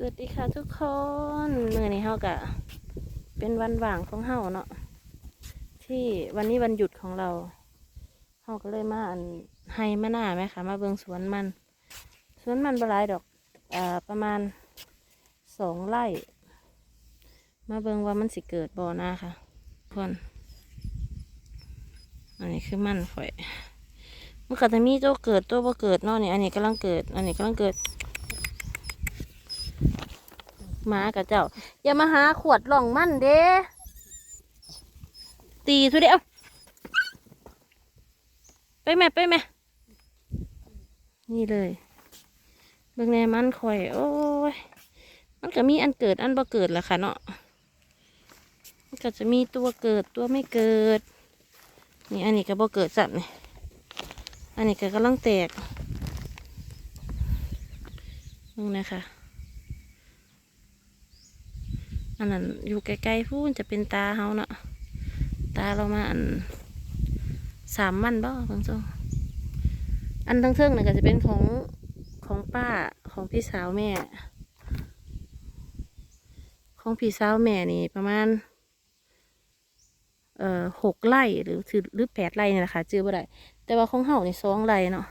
สวัสดีค่ะทุกคนเมื่อนี้เฮากะเป็นวันว่างของเฮาเนาะที่วันนี้วันหยุดของเราเฮาก็เลยมาอันไฮมาหน้าไหมคะมาเบิงสวนมัน สวนมันบลายดอกอ่าประมาณสองไร่ มาเบิงว่ามันสิเกิดบ่อนาค่ะทุกคนอันนี้คือมันข่อยมันก็จะมีตัวเกิดตัวบ่เกิดเนาะนี่อันนี้กำลังเกิด อันนี้กำลังเกิด หมากับเจ้า อย่ามาหาขวดหล่องมันเด้ตีทุเดียวไปแม่ไปแม่นี่เลยเบิ่งแน่มันคอย โอ้ยมันก็มีอันเกิดอันบ่เกิดแหละค่ะเนาะมันก็จะมีตัวเกิดตัวไม่เกิด นี่อันนี้ก็บ่เกิดสับนี่อันนี้ก็กำลังแตกมึงนะคะ อันนั้นอยู่ใกลๆพูนจะเป็นตาเฮาเนาะตาเรามาอันสามมันบ่บางโซอันทั้งเทิงน่ะก็จะเป็นของของป้าของพี่สาวแม่ ของพี่สาวแม่นี่ประมาณ เอ่อหกไร่หรือถือหรือแปดไร่นี่แหละค่ะจื้อบ่ได้แต่ว่าของเฮานี่สองไร่เนาะ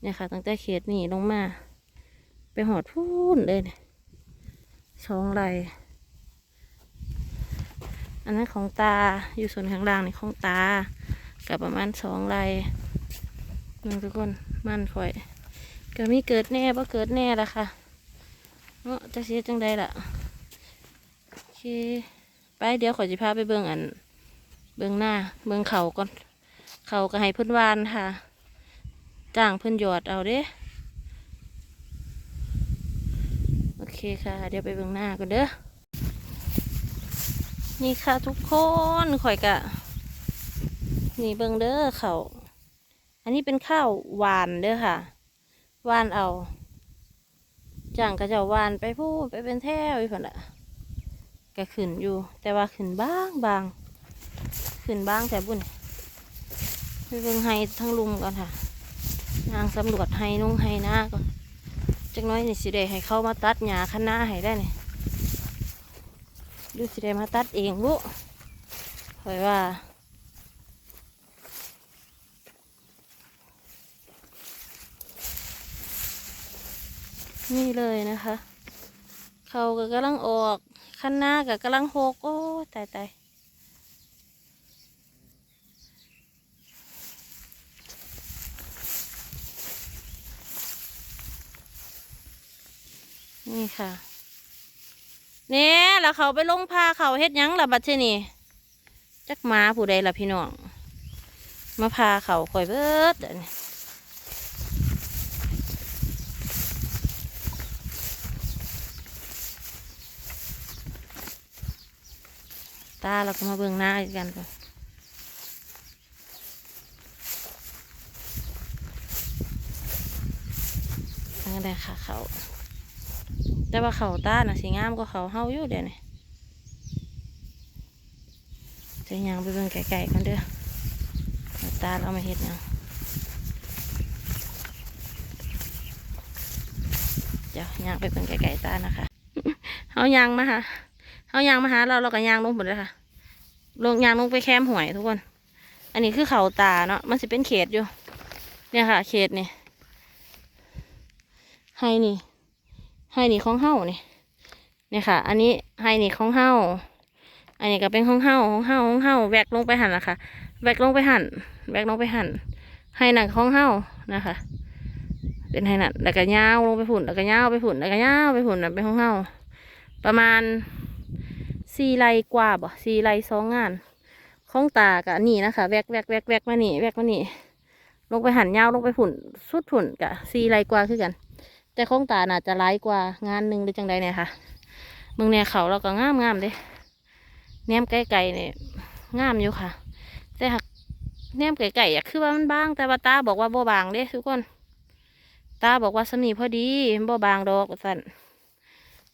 เนี่ยค่ะตั้งแต่เขตนี่ลงมา ไปหอดพูนเลยเนี่ยสองไร่ อันนั้นของตาอยู่ส่วนข้างล่างนี่ของตากับประมาณสองไรนึงทุกคนมันค่อยก็มีเกิดแน่บ่เกิดแน่ละค่ะเนาะจะเสียจังใดล่ะโอเคไปเดี๋ยวขอจิพาไปเบิ่งอัน เบิ่งหน้า เบิ่งเขาก่อนเขาก็ให้เพิ่อนวานค่ะจ้างเพิ่อนหยอดเอาเด้โอเคค่ะ เดี๋ยวไปเบิ่งหน้าก่อนเด้อ นี่ค่ะทุกคนข่อยกะ นี่เบิงเด้อเขาอันนี้เป็นข้าวหวานเด้อค่ะหวานเอาจ้างก็จะหวานไปพูดไปเป็นแถวอีกคนละก็ขึ้นอยู่ แต่ว่าขึ้นบ้างบางขึ้นบ้างแต่บุญไปเบิ่งไฮทั้งลุมก่อนค่ะ นางสำรวจไฮนุ่งไฮหน้าก่อนจักน้อยนี่สิได้ให้เข้ามาตัดหญ้าคันหน้าให้ได้นี่ ดูสิได้มาตัดเองบุคอยว่า นี่เลยนะคะ เขาก็กำลังออกคันหน้าก็กำลังหกโอ้ตายตายนี่ค่ะ เนี่ยแล้วเขาไปลงพาเขาเฮ็ดยังล่ะบัดเทนี่จักหมาผู้ใดล่ะพี่น้อง มาพาเขาคอยเบิดอันนี้ตาเราก็มาเบิ่งหน้าอีกกันก่อนนั่นแหละค่ะเขา แต่ว่าเขาตาน่ะสีงามก็เขาเฮาอยู่เดี๋ยวนี้จะยังไปเบิ่งไก่ๆกันเด้อตาเรามาเห็ดยังเดี๋ยวยางไปเบิ่งไก่ๆตานะคะเฮายางมาค่ะเฮายางมาหาเราเราก็ยางลงหมดเลยค่ะ ลงยางลงไปแคมหวยทุกคน อันนี้คือเขาตาเนาะมันจะเป็นเขตอยู่ เนี่ยค่ะ เขตนี่ให้นี่ ไฮนี่ของเฮานี่เนี่ยค่ะ อันนี้ไฮนี่ของเฮาอันนี้ก็เป็นของเฮาของเฮาของเฮาแวกลงไปหันละค่ะแวกลงไปหันแวกลงไปหันไฮนั่นของเฮานะคะเป็นไฮนั่นแล้วก็ยาวลงไปฝุ่นแล้วก็ยาวไปฝุ่นแล้วก็ยาวไปฝุ่นนั่นเป็นของเฮาประมาณสี่ไร่กว่าบ่สี่ไร่สองงานของตากับนี่นะคะแวกแวกแวกแวกมานี่แวกมานี่ลงไปหันยาวลงไปฝุ่นสุดฝุ่นกะสี่ไร่กว่าคือกัน แต่ของตาน่าจะร้ายกว่างานหนึ่งหรือจังใดเนี่ยค่ะมึงเนี่ยเขาเราก็งามงามๆเด้แนมไก่ๆเนี่ยงามอยู่ค่ะ แต่หากแนมไก่ๆอะคือว่ามันบาง แต่ว่าตาบอกว่าบ่บางเด้ทุกคน ตาบอกว่าสมีพอดีมันบ่บางดอกสั่น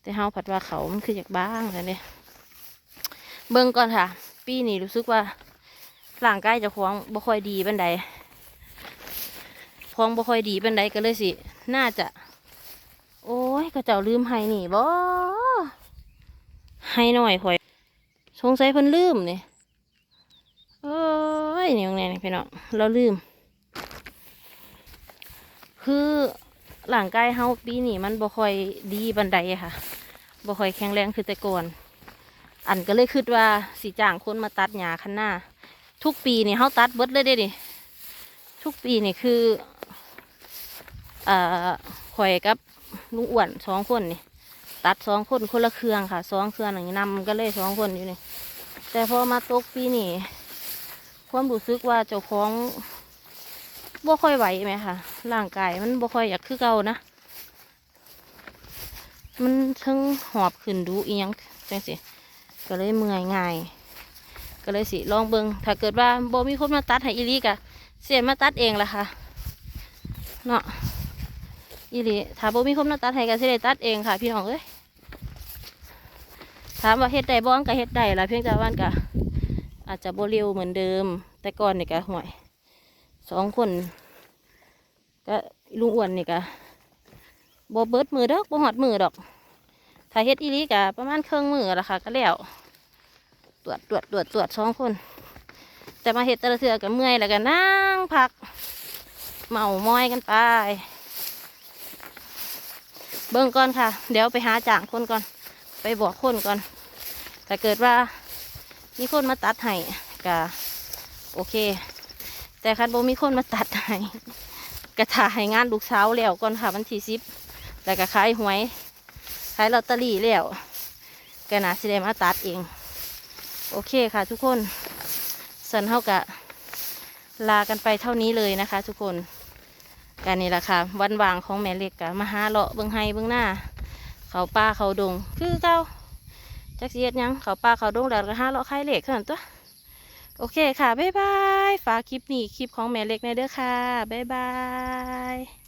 แต่เฮาผัดว่าเขามันคืออยากบางแต่เนี่ยเบิ่งก่อนค่ะ ปีนี้รู้สึกว่าร่างกายจะคล้องบ่ค่อยดีบันไดคล้องบ่ค่อยดีบันไดก็เลยสิ น่าจะ โอ้ยก็เจ้าลืมให้นี่บ่ให้หน่อยข่อยสงสัยเพิ่นลืมนี่โอ้ยนี่ตรงไหนนี่พี่น้องเราลืม คือร่างกายเฮาปีนี้มันบ่ค่อยดีบันไดค่ะบ่ค่อยแข็งแรงคือแต่ก่อนอันก็เลยคิดว่าสีจ้างคนมาตัดหญ้าคันหน้า ทุกปีนี่เฮาตัดเบิดเลยเด้ดิทุกปีนี่คือเอ่อข่อยกับ ลุงอ้วนสองคนนี่ตัดสองคนคนละเครื่องค่ะสองเครื่องอย่างนี้นำกันเลยสองคนอยู่นี่แต่พอมาตกปีนี่ความรู้สึกว่าเจ้าของบ่ค่อยไหวไหมค่ะร่างกายมันบ่ค่อยอยากคือเก่านะ มันทั้งหอบขึ้นดูอีหยังจังสิก็เลยเมื่อยง่าย ก็เลยสิลองเบิงถ้าเกิดว่าบ่มีคนมาตัดให้อีลีกะเสียมาตัดเองละค่ะเนาะ อีหลีถ้าบ่มีคนมาตัดให้ก็สิได้ตัดเองค่ะ พี่น้องเอ้ยถามว่าเฮ็ดได้บ้องก็เฮ็ดได้ละเพียงแต่ว่านก็อาจจะบ่เร็วเหมือนเดิม แต่ก่อนนี่ก็ห่วยสองคนก็ลุงอ้วนนี่ก็บ่เบิดมือดอกบ่หอดมือดอก ถ้าเฮ็ดอีหลีก็ประมาณครึ่งมือละค่ะ ก็แล้วตรวจตรวจตรวจตรวจสองคน แต่มาเห็ดต่ละเทือกับเมื่อยแล้วก็นั่งพัก เมามอยกันไป เบิ่งก่อนค่ะ เดี๋ยวไปหาจ่างคนก่อน ไปบอกคนก่อนถ้าเกิดว่ามีคนมาตัดให้ก็โอเค แต่คันโบมีคนมาตัดให้ก็ถ่ายงานลูกเช้าแล้วก่อนค่ะวันที่สิบแล้วก็ขายหวยขายลอตเตอรี่แล้วก็น่าสิได้มาตัดเอง โอเคค่ะทุกคนสันเท่ากับลากันไปเท่านี้เลยนะคะทุกคน การนี่แหละค่ะวันวางของแม่เล็กกะมาหาเลาะเบื้องไฮเบื้องหน้า เขาป้าเขาดง คือเก้าจักเสียดยังเขาป้าเขาดงแล้วก็หาเลาะไข่เหล็กเท่านั้นตัวโอเคค่ะ บ๊ายบาย ฝากคลิปนี้ คลิปของแม่เล็กในเด้อค่ะ บ๊ายบาย